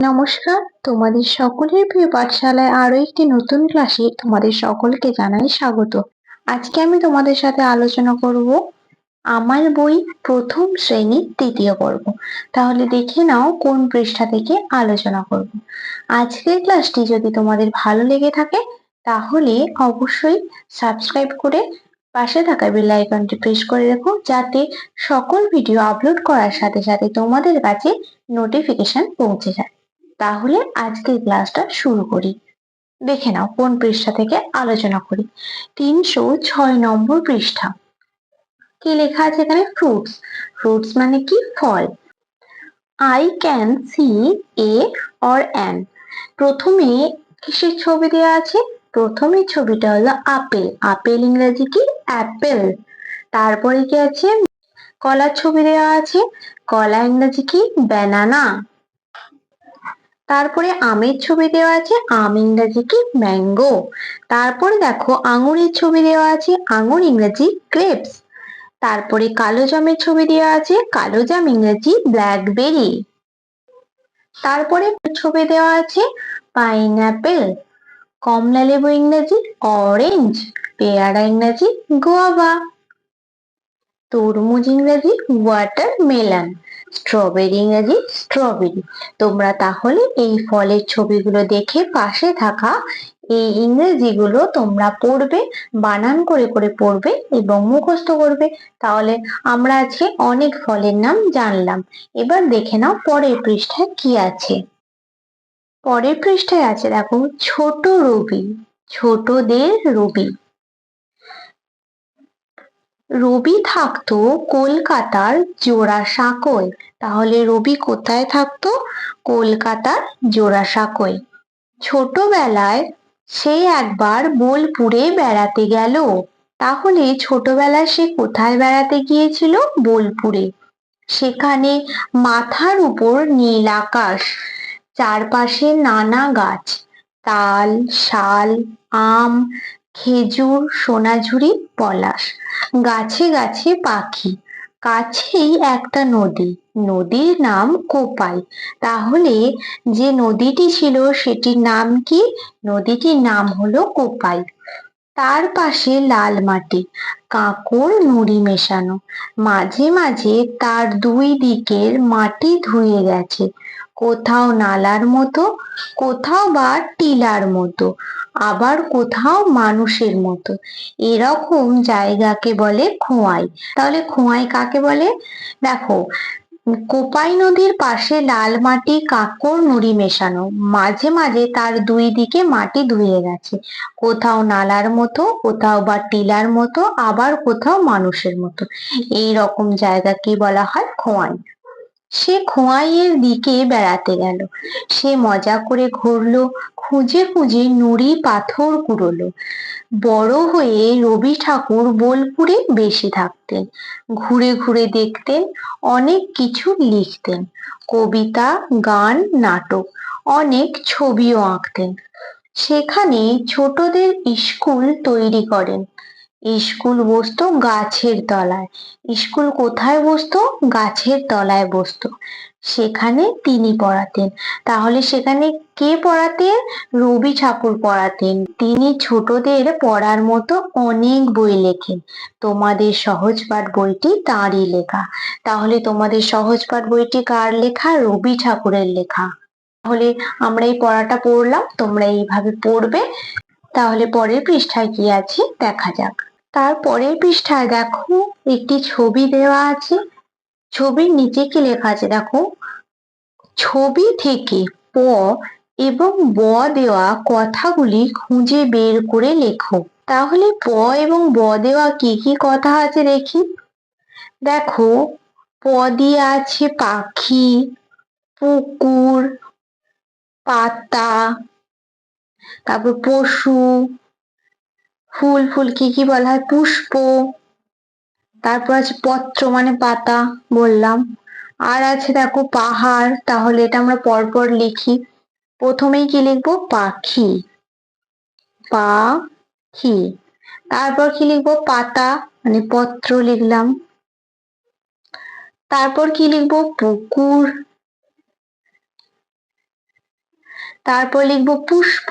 নমস্কার। তোমাদের সকলের প্রিয় পাঠশালায় আরও একটি নতুন ক্লাসে তোমাদের সকলকে জানাই স্বাগত। আজকে আমি তোমাদের সাথে আলোচনা করব আমার বই প্রথম শ্রেণি তৃতীয় পর্ব। তাহলে দেখে নাও কোন পৃষ্ঠা থেকে আলোচনা করব। আজকের ক্লাসটি যদি তোমাদের ভালো লেগে থাকে, তাহলে অবশ্যই সাবস্ক্রাইব করে পাশে থাকা বেল আইকনটি প্রেস করে রেখো, যাতে সকল ভিডিও আপলোড করার সাথে সাথে তোমাদের কাছে নোটিফিকেশন পৌঁছে যায়। তাহলে আজকের ক্লাসটা শুরু করি। দেখে নাও কোন পৃষ্ঠা থেকে আলোচনা করি। তিনশো ছয় নম্বর পৃষ্ঠা। কি লেখা আছে এখানে? ফ্রুটস ফ্রুটস মানে কি? ফল। I can see a or an প্রথমে কিসের ছবি দেওয়া আছে? প্রথমে ছবিটা হলো আপেল। আপেল ইংরেজি কি? অ্যাপেল। তারপরে কি আছে? কলার ছবি দেওয়া আছে। কলা ইংরেজি কি? ব্যানানা। তারপরে আমের ছবি দেওয়া আছে, আম ইংরেজি কি? ম্যাঙ্গো। তারপরে দেখো, আঙুরের ছবি দেওয়া আছে, আঙুর ইংরেজি গ্রেপস তারপরে কালো জামের ছবি দেওয়া আছে, কালো জাম ইংরেজি ব্ল্যাকবেরি। তারপরে ছবি দেওয়া আছে, পাইনঅ্যাপেল। কমলা লেবু ইংরেজি অরেঞ্জ। পেয়ারা ইংরেজি গোয়াবা তরমুজ ইংরেজি ওয়াটার মেলান স্ট্রবেরি ইংরেজি স্ট্রবেরি তোমরা তাহলে এই ফলের ছবিগুলো দেখে পাশে থাকা এই ইংরেজিগুলো তোমরা পড়বে, বানান করে করে পড়বে এবং মুখস্থ করবে। তাহলে আমরা আজকে অনেক ফলের নাম জানলাম। এবার দেখে নাও পরের পৃষ্ঠায় কি আছে। পরের পৃষ্ঠায় আছে দেখো, ছোট রবি, ছোটদের রবি। রবি থাকতো কলকাতার জোড়াসাঁকোয় তাহলে রবি কোথায় থাকতো? কলকাতার জোড়াসাঁকোয় ছোটবেলায় সে একবার বোলপুরে বেড়াতে গেল। তাহলে ছোটবেলায় সে কোথায় বেড়াতে গিয়েছিল? বোলপুরে। সেখানে মাথার উপর নীল আকাশ, চারপাশে নানা গাছ, তাল, শাল, আম খেজুর, সোনাঝুরি, পলাশ। গাছে গাছে পাখি। কাছেই একটা নদী। নদীর নাম কোপাই। তাহলে যে নদীটি ছিল সেটির নাম কি? নদীটির নাম হলো কোপাই। তার পাশে লাল মাটি। কাঁকড় নুড়ি মেশানো। মাঝে মাঝে তার দুই দিকের মাটি ধুয়ে গেছে। কোথাও নালার মতো, কোথাও বা টিলার মতো, আবার কোথাও মানুষের মতো। এরকম জায়গাকে বলে খোঁয়াই। তাহলে খোঁয়াই কাকে বলে? দেখো, কোপাই নদীর পাশে লাল মাটি কাকড় নুড়ি মেশানো। মাঝে মাঝে তার দুই দিকে মাটি ধুয়ে গেছে। কোথাও নালার মতো, কোথাও বা টিলার মতো, আবার কোথাও মানুষের মতো। এই রকম জায়গাকে বলা হয় খোঁয়াই। সে খোঁয়াইয়ের দিকে বেড়াতে গেল। সে মজা করে ঘুরলো, খুঁজে খুঁজে নুড়ি পাথর কুড়োলো। বড় হয়ে রবি ঠাকুর বোলপুরে বেশি থাকতেন, ঘুরে ঘুরে দেখতেন, অনেক কিছু লিখতেন। কবিতা, গান, নাটক, অনেক ছবিও আঁকতেন। সেখানে ছোটদের স্কুল তৈরি করেন। স্কুল বসতো গাছের তলায়। স্কুল কোথায় বসতো? গাছের তলায় বসতো। সেখানে তিনি পড়াতেন। তাহলে সেখানে কে পড়াতেন? রবি ঠাকুর পড়াতেন। তিনি ছোটদের পড়ার মতো অনেক বই লেখেন। তোমাদের সহজ পাঠ বইটি তাঁরই লেখা। তাহলে তোমাদের সহজ পাঠ বইটি কার লেখা? রবি ঠাকুরের লেখা। তাহলে আমরা এই পড়াটা পড়লাম। তোমরা এইভাবে পড়বে। তাহলে পরের পৃষ্ঠায় কি আছে। দেখা যাক। তার পরের পৃষ্ঠায় দেখো, একটি ছবি দেওয়া আছে। ছবির নিচে কি লেখা আছে দেখো? ছবি থেকে প এবং ব দেওয়া কথাগুলি খুঁজে বের করে লেখো। তাহলে প এবং ব দেওয়া কি কি কথা আছে দেখি? দেখো প দিয়ে আছে পাখি, পুকুর, পাতা, তারপর পশু ফুল ফুল কি কি বলা হয়? পুষ্প, তারপর আছে পত্র মানে পাতা বললাম। আর আছে দেখো পাহাড়, তাহলে এটা আমরা পরপর লিখি। প্রথমেই কি লিখব? পাখি পাখি। তারপর কি লিখব? পাতা মানে পত্র লিখলাম। তারপর কি লিখব? পুকুর। তারপর লিখব পুষ্প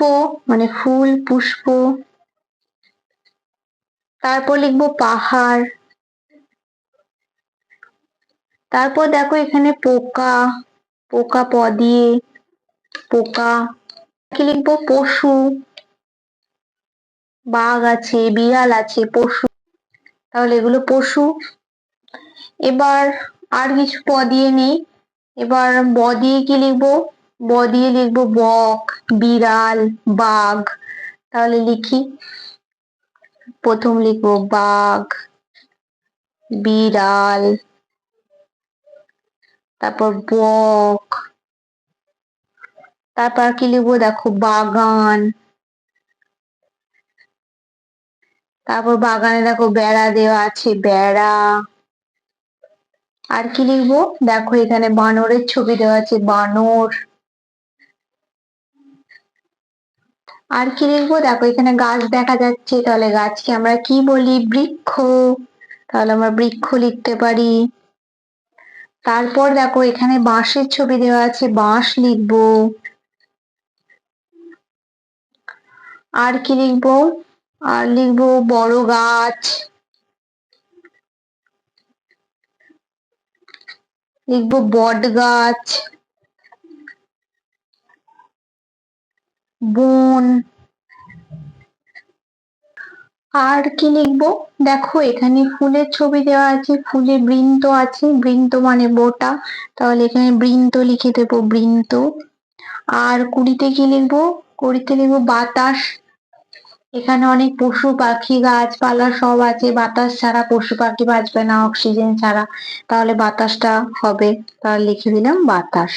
মানে ফুল, পুষ্প। তারপর লিখব পাহাড়। তারপর দেখো এখানে পোকা পোকা প দিয়ে পোকা। কি লিখব? পশু। বাঘ আছে, বিড়াল আছে, পশু। তাহলে এগুলো পশু। এবার আর কিছু প দিয়ে নেই। এবার ব দিয়ে কি লিখব? ব দিয়ে লিখব বক, বিড়াল, বাঘ। তাহলে লিখি। প্রথম লিখব বাঘ, বিড়াল, তারপর বক, তারপর কি লিখব? দেখো বাগান, তারপর বাগানে দেখো বেড়া দেওয়া আছে, বেড়া, আর কি লিখব? দেখো এখানে বানরের ছবি দেওয়া আছে, বানর আর কি লিখব? দেখো, এখানে গাছ দেখা যাচ্ছে। তাহলে গাছকে আমরা কি বলি? বৃক্ষ। তাহলে আমরা বৃক্ষ লিখতে পারি। তারপর দেখো, এখানে বাঁশের ছবি দেওয়া আছে। বাঁশ লিখব। আর কি লিখব? আর লিখব বড় গাছ। লিখব বট গাছ। বন। আর কি লিখব? দেখো, এখানে ফুলের ছবি দেওয়া আছে, ফুলে বৃন্ত আছে, বৃন্ত মানে বোটা। তাহলে এখানে বৃন্ত লিখে দেবো, বৃন্ত। আর কুড়িতে কি লিখব? কুড়িতে লিখব বাতাস। এখানে অনেক পশু পাখি, গাছপালা সব আছে। বাতাস ছাড়া পশু পাখি বাঁচবে না, অক্সিজেন ছাড়া। তাহলে বাতাসটা হবে। তাহলে লিখে দিলাম বাতাস।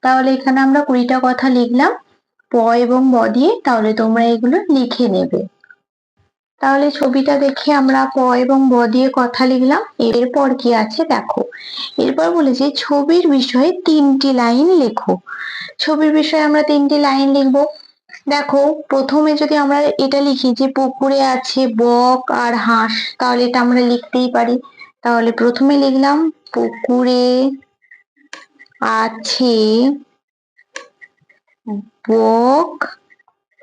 তাহলে এখানে আমরা কুড়িটা কথা লিখলাম। প এবং ব দিয়ে তাহলে তোমরা এগুলো লিখে নেবে। তাহলে ছবিটা দেখে আমরা প এবং ব দিয়ে কথা লিখলাম। এরপর কি আছে দেখো। এরপর বলেছে, ছবির বিষয়ে তিনটি লাইন লেখো। ছবির বিষয়ে আমরা তিনটি লাইন লিখব। দেখো, প্রথমে যদি আমরা এটা লিখি যে পুকুরে আছে বক আর হাঁস, তাহলে এটা আমরা লিখতেই পারি। তাহলে প্রথমে লিখলাম, পুকুরে আছে বক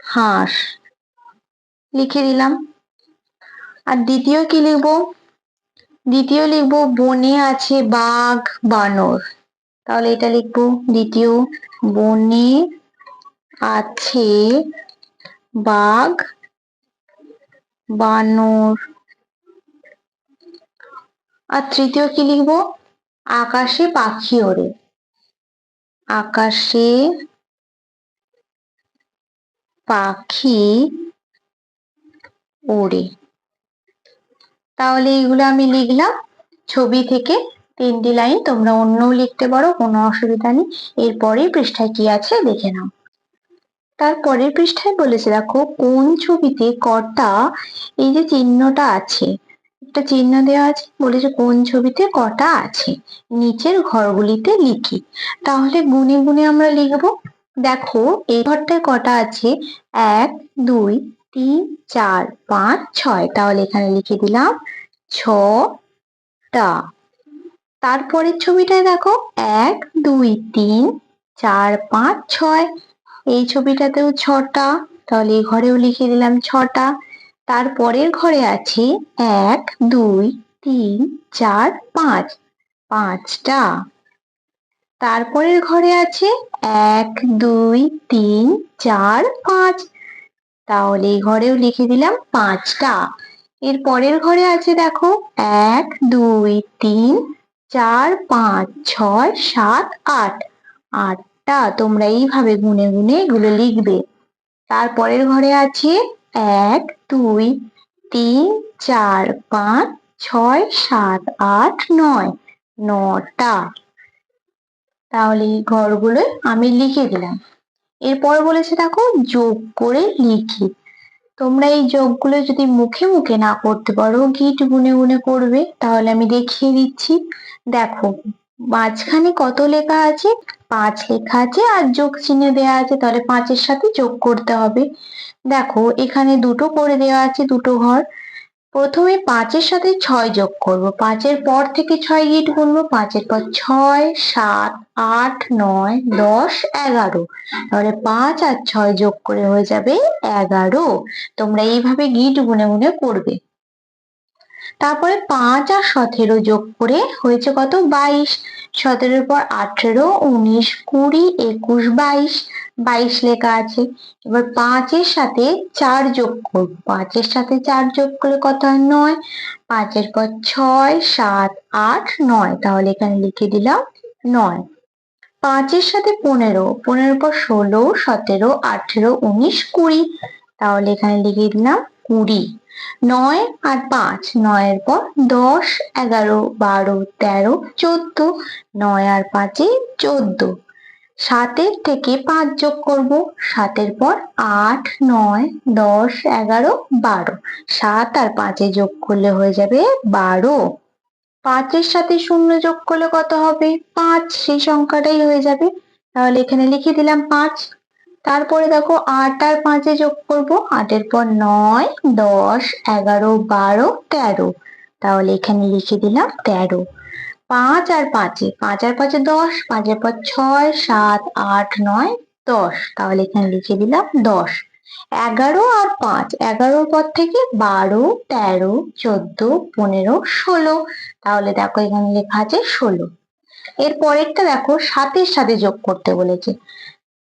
হাঁস। লিখে দিলাম। আর দ্বিতীয় কি লিখব? দ্বিতীয় লিখব, বনে আছে বাঘ বানর। তাহলে এটা লিখব, দ্বিতীয়, বনে আছে বাঘ বানর। আর তৃতীয় কি লিখব? আকাশে পাখি ওড়ে। আকাশে পাখি ওড়ে। তাহলে এইগুলো আমি লিখলাম। ছবি থেকে তিনটি লাইন তোমরা অন্যও লিখতে পারো, কোনো অসুবিধা নেই। এরপরে পৃষ্ঠায় কি আছে দেখে নাও। তারপরের পৃষ্ঠায় বলেছে, দেখো, কোন ছবিতে কটা এই যে চিহ্নটা আছে একটা চিহ্ন দেওয়া আছে, বলেছে কোন ছবিতে কটা আছে? নিচের ঘরগুলিতে লিখি। তাহলে গুনে গুনে আমরা লিখব, দেখো এই ঘরটায় কটা আছে? এক, দুই, তিন, চার, পাঁচ, ছয়। তাহলে এখানে লিখে দিলাম ছটা। তারপরের ছবিটায় দেখো, এক, দুই, তিন, চার, পাঁচ, ছয়। এই ছবিটাতেও ছটা। তাহলে এই ঘরেও লিখে দিলাম ছটা। তারপরের ঘরে আছে এক, দুই, তিন, চার, পাঁচ। পাঁচটা। তারপরের ঘরে আছে এক, দুই, তিন, চার, পাঁচ। তাহলে এই ঘরেও লিখে দিলাম পাঁচটা। এর পরের ঘরে আছে দেখো এক, দুই, তিন, চার, পাঁচ, ছয়, সাত, আট। আটটা তোমরা এইভাবে গুনে গুনে এগুলো লিখবে। তারপরের ঘরে আছে এক দুই, তিন, চার, পাঁচ, ছয়, সাত, আট, নয়, নটা। তাহলে এই ঘরগুলো আমি লিখে দিলাম। এরপর বলেছে দেখো, যোগ করে লিখি। তোমরা এই যোগগুলো যদি মুখে মুখে না করতে পারো, গিট গুনে গুনে করবে। তাহলে আমি দেখিয়ে দিচ্ছি। দেখো, মাঝখানে কত লেখা আছে? পাঁচ লেখা আছে আর যোগ চিহ্ন দেওয়া আছে। তাহলে পাঁচের সাথে যোগ করতে হবে। দেখো, এখানে দুটো করে দেওয়া আছে, দুটো ঘর। প্রথমে পাঁচের সাথে ছয় যোগ করব। পাঁচের পর থেকে ছয় গিট গুনবো। পাঁচের পর ছয়, সাত, আট, নয়, দশ, এগারো। তাহলে পাঁচ আর ছয় যোগ করে হয়ে যাবে এগারো। তোমরা এইভাবে গিট গুনে গুনে করবে। তারপরে পাঁচ আর সতেরো যোগ করে হয়েছে কত? বাইশ। সতেরোর পর আঠেরো, উনিশ, কুড়ি, একুশ, বাইশ। বাইশ লেখা আছে। এবার পাঁচের সাথে চার যোগ করব। পাঁচের সাথে চার যোগ করলে কত হয়? নয়। পাঁচের পর ছয়, সাত, আট, নয়। তাহলে এখানে লিখে দিলাম নয়। পাঁচের সাথে পনেরো। পনেরো পর ষোলো, সতেরো, আঠেরো, উনিশ, কুড়ি। তাহলে এখানে লিখে দিলাম কুড়ি। নয় আর পাঁচ। নয়ের পর দশ, এগারো, বারো, তেরো, চোদ্দ। নয় আর পাঁচে চোদ্দ। সাতের থেকে পাঁচ যোগ করব। সাতের পর আট, নয়, দশ, এগারো, বারো। সাত আর পাঁচে যোগ করলে হয়ে যাবে বারো। পাঁচের সাথে শূন্য যোগ করলে কত হবে? পাঁচ। সেই সংখ্যাটাই হয়ে যাবে। তাহলে এখানে লিখে দিলাম পাঁচ। তারপরে দেখো আট আর পাঁচে যোগ করব। আটের পর নয়, দশ, এগারো, বারো, তেরো। তাহলে এখানে লিখে দিলাম তেরো। পাঁচ আর পাঁচে, পাঁচ আর পাঁচে দশ পাঁচের পর ছয়, সাত, আট, নয়, দশ। তাহলে এখানে লিখে দিলাম দশ। এগারো আর পাঁচ, এগারোর পর থেকে বারো, তেরো, চোদ্দ, পনেরো, ষোলো। তাহলে দেখো এখানে লেখা আছে ষোলো। এর পরেরটা দেখো সাতের সাথে যোগ করতে বলেছে।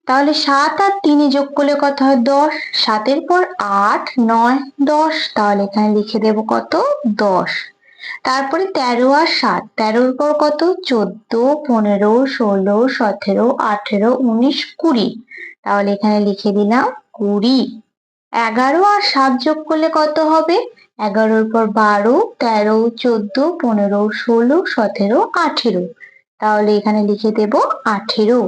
তাহলে সাত আর তিনে যোগ করলে কত হয়? দশ। সাতের পর আট, নয়, দশ। তাহলে এখানে লিখে দেব কত? দশ। তারপরে তেরো আর সাত। তেরোর পর কত? চোদ্দ, পনেরো, ষোলো, সতেরো, আঠেরো, উনিশ, কুড়ি। তাহলে এখানে লিখে দিলাম কুড়ি। এগারো আর সাত যোগ করলে কত হবে? এগারোর পর বারো, তেরো, চোদ্দ, পনেরো, ষোলো, সতেরো, আঠেরো। তাহলে এখানে লিখে দেব আঠেরো।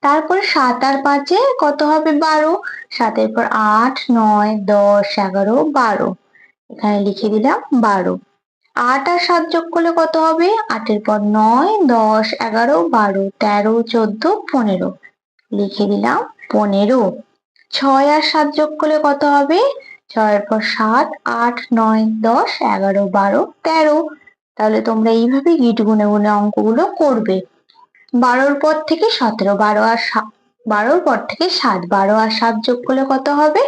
তারপর সাত আর পাঁচে কত হবে? বারো। সাতের পর আট, নয়, দশ, এগারো, বারো। এখানে লিখে দিলাম বারো। আট আর সাত যোগ করলে কত হবে? আটের পর নয়, দশ, এগারো, বারো, তেরো, চোদ্দ, পনেরো। লিখে দিলাম পনেরো। ছয় আর সাত যোগ করলে কত হবে? ছয়ের পর সাত, আট, নয়, দশ, এগারো, বারো, তেরো। তাহলে তোমরা এইভাবে গিট গুনে গুনে অঙ্কগুলো করবে। বারোর পর থেকে সতেরো, বারো আর সাত বারোর পর থেকে সাত, বারো আর সাত যোগ করলে কত হবে?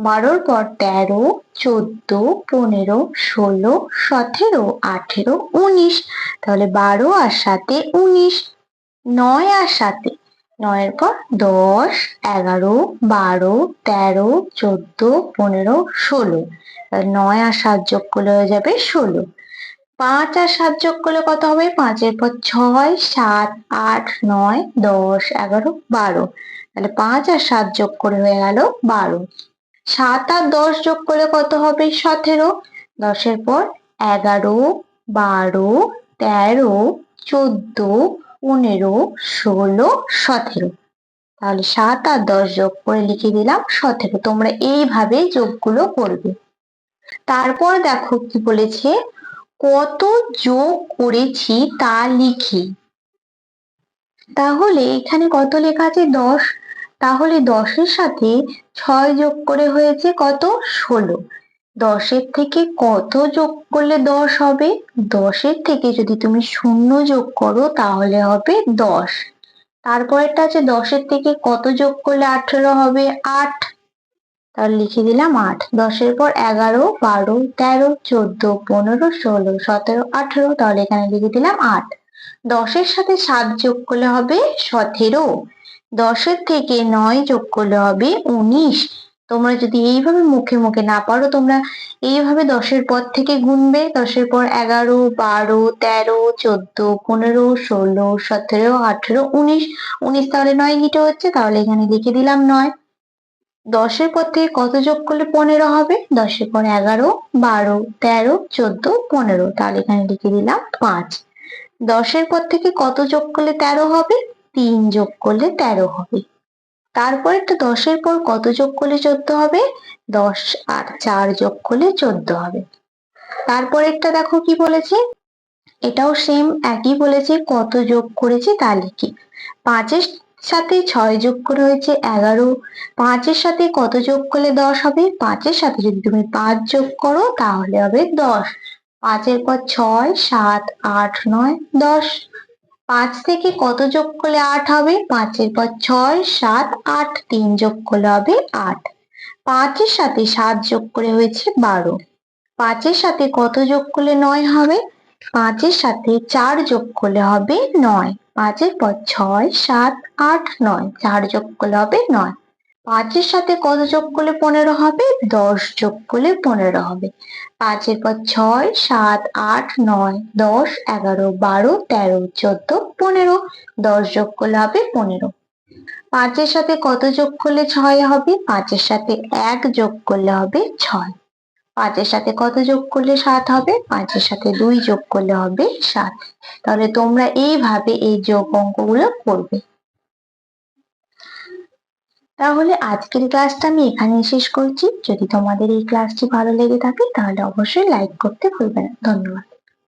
বারোর পর তেরো, চোদ্দ, পনেরো, ষোলো, সতেরো, আঠেরো, উনিশ। তাহলে বারো আর সাথে উনিশ, নয় আর সাথে নয়ের পর দশ, এগারো, বারো, তেরো, চোদ্দ, পনেরো, ষোলো। নয় আর সাত যোগ করলে হয়ে যাবে ষোলো। পাঁচ আর সাত যোগ করলে কত হবে? পাঁচের পর ছয়, সাত, আট, নয়, দশ, এগারো, বারো। তাহলে পাঁচ আর সাত যোগ করে হয়ে গেল বারো। সাত আর দশ যোগ করলে কত হবে? সতেরো। দশের পর এগারো, বারো, তেরো, চোদ্দ, পনেরো, ষোলো, সতেরো। তাহলে সাত আর দশ যোগ করে লিখে দিলাম সতেরো। তোমরা এইভাবে যোগগুলো করবে। তারপর দেখো কি বলেছে, কত যোগ করেছি তা লিখি। তাহলে এখানে কত লেখা আছে? দশ। তাহলে দশের সাথে ছয় যোগ করে হয়েছে কত? ষোলো। দশের থেকে কত যোগ করলে দশ হবে? দশের থেকে যদি তুমি শূন্য যোগ করো তাহলে হবে দশ। তারপরেরটা আছে দশের থেকে কত যোগ করলে আঠেরো হবে? আট। তাহলে লিখে দিলাম আট। দশের পর এগারো, বারো, তেরো, চোদ্দ, পনেরো, ষোলো, সতেরো, আঠেরো। তাহলে এখানে লিখে দিলাম আট। দশের সাথে সাত যোগ করলে হবে সতেরো। দশের থেকে নয় যোগ করলে হবে উনিশ। তোমরা যদি এইভাবে মুখে মুখে না পারো তোমরা এইভাবে দশের পর থেকে গুনবে। দশের পর এগারো, বারো, তেরো, চোদ্দ, পনেরো, ষোলো, সতেরো, আঠেরো, উনিশ। উনিশ তাহলে নয় গিটে হচ্ছে, তাহলে এখানে লিখে দিলাম নয়। দশের পর থেকে কত যোগ করলে পনেরো হবে? দশের পর এগারো, বারো, তেরো, চোদ্দ, পনেরো। তাহলে এখানে লিখে দিলাম পাঁচ। দশের পর থেকে কত যোগ করলে তেরো হবে? তিন যোগ করলে তেরো হবে। তারপর একটা দশের পর কত যোগ করলে চোদ্দ হবে? দশ আর চার যোগ করলে চোদ্দ হবে। তারপর একটা দেখো কি বলেছে? এটাও সেম একই বলেছে, কত যোগ করেছে তা লিখি। পাঁচের সাথে ছয় যোগ করে হয়েছে এগারো। পাঁচের সাথে কত যোগ করলে দশ হবে? পাঁচের সাথে যদি তুমি পাঁচ যোগ করো তাহলে হবে দশ। পাঁচের পর ছয়, সাত, আট, নয়, দশ। পাঁচ থেকে কত যোগ করলে আট হবে? পাঁচের পর ছয়, সাত, আট, তিন যোগ করলে হবে আট। পাঁচের সাথে সাত যোগ করে হয়েছে বারো। পাঁচের সাথে কত যোগ করলে নয় হবে? পাঁচের সাথে চার যোগ করলে হবে নয়। পাঁচের পর ছয়, সাত, আট, নয়। চার যোগ করলে হবে নয়। পাঁচের সাথে কত যোগ করলে পনেরো হবে? দশ যোগ করলে পনেরো হবে। পাঁচের পর ছয়, সাত, আট, নয়, দশ, এগারো, বারো, তেরো, চোদ্দ, পনেরো। দশ যোগ করলে হবে পনেরো। পাঁচের সাথে কত যোগ করলে ছয় হবে? পাঁচের সাথে এক যোগ করলে হবে ছয়। পাঁচের সাথে কত যোগ করলে সাত হবে? পাঁচের সাথে দুই যোগ করলে হবে সাত। তাহলে তোমরা এইভাবে এই যোগ অঙ্কগুলো করবে। তাহলে আজকের ক্লাসটা আমি এখানেই শেষ করছি। যদি তোমাদের এই ক্লাসটি ভালো লেগে থাকে, তাহলে অবশ্যই লাইক করতে ভুলবে না। ধন্যবাদ।